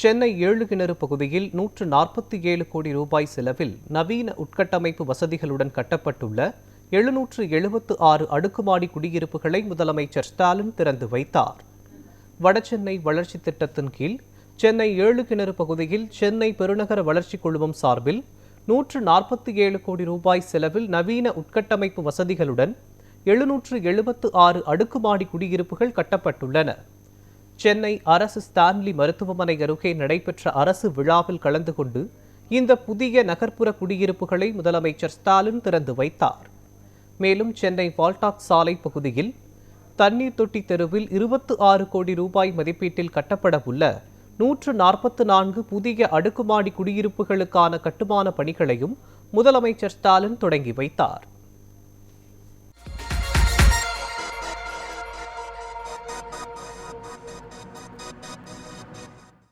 சென்னை ஏழு கிணறு பகுதியில் நூற்று நாற்பத்தி ஏழு கோடி ரூபாய் செலவில் நவீன உட்கட்டமைப்பு வசதிகளுடன் கட்டப்பட்டுள்ள எழுநூற்று எழுபத்து ஆறு அடுக்குமாடி குடியிருப்புகளை முதலமைச்சர் ஸ்டாலின் திறந்து வைத்தார். வடசென்னை வளர்ச்சி திட்டத்தின் கீழ் சென்னை ஏழு கிணறு பகுதியில் சென்னை பெருநகர வளர்ச்சி குழுமம் சார்பில் நூற்று நாற்பத்தி ஏழு கோடி ரூபாய் செலவில் நவீன உட்கட்டமைப்பு வசதிகளுடன் எழுநூற்று எழுபத்து ஆறு அடுக்குமாடி குடியிருப்புகள் கட்டப்பட்டுள்ளன. சென்னை அரசு ஸ்டான்லி மருத்துவமனை அருகே நடைபெற்ற அரசு விழாவில் கலந்து கொண்டு இந்த புதிய நகர்ப்புற குடியிருப்புகளை முதலமைச்சர் ஸ்டாலின் திறந்து வைத்தார். மேலும் சென்னை வால்டாக் சாலை பகுதியில் தண்ணீர் தொட்டி தெருவில் இருபத்து ஆறு கோடி ரூபாய் மதிப்பீட்டில் கட்டப்பட உள்ள நூற்று நாற்பத்து நான்கு புதிய அடுக்குமாடி குடியிருப்புகளுக்கான கட்டுமான பணிகளையும் முதலமைச்சர் ஸ்டாலின் தொடங்கி வைத்தார்.